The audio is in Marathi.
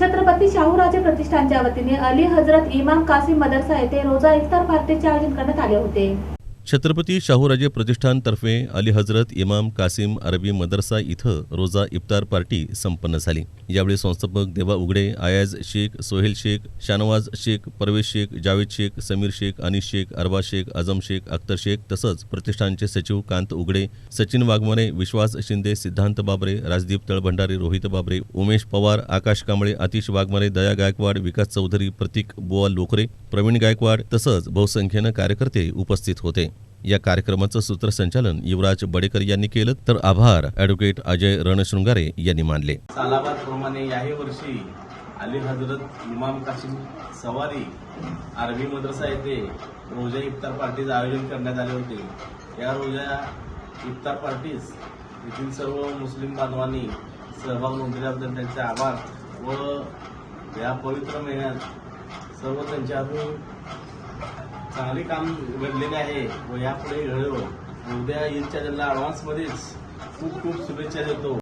छत्रपती शाहूराजे प्रतिष्ठानच्या वतीने अली हजरत इमाम कासिम मदरसा येथे रोजा इफ्तार पार्टीचे आयोजन करण्यात आले होते. छत्रपती शाहूराजे प्रतिष्ठानतर्फे अली हजरत इमाम कासिम अरबी मदरसा इथं रोजा इफ्तार पार्टी संपन्न झाली. यावेळी संस्थापक देवा उघडे आयाज शेख सोहेल शेख शानवाज शेख परवेश शेख जावेद शेख समीर शेख अनिस शेख अरबा शेख आझम शेख अख्तर शेख तसंच प्रतिष्ठानचे सचिव कांत उघडे सचिन वाघमारे विश्वास शिंदे सिद्धांत बाबरे राजदीप तळभंडारी रोहित बाबरे उमेश पवार आकाश कांबळे आतिश वाघमारे दया गायकवाड विकास चौधरी प्रतीक बुवा लोकरे प्रवीण गायकवाड तसंच बहुसंख्येनं कार्यकर्ते उपस्थित होते. या कार्यक्रमाचं सूत्रसंचालन युवराज बडेकर यांनी केलं तर आभार ॲडव्होकेट अजय रणशृंगारे यांनी मानले. सालाबादप्रमाणे याही वर्षी अली हजरत इमाम कासिम सवारी आरबी मद्रसा येथे रोजा इफ्तार पार्टीचं आयोजन करण्यात आले होते. या रोजा इफ्तार पार्टीस येथील सर्व मुस्लिम बांधवांनी सहभाग नोंदवल्याबद्दल त्यांचे आभार व या पवित्र महिन्यात सर्व त्यांच्या अजून चांगले काम घडलेले आहे व यापुढे घडो. उद्या ईदच्या त्यांना ॲडव्हान्समध्येच खूप खूप शुभेच्छा देतो.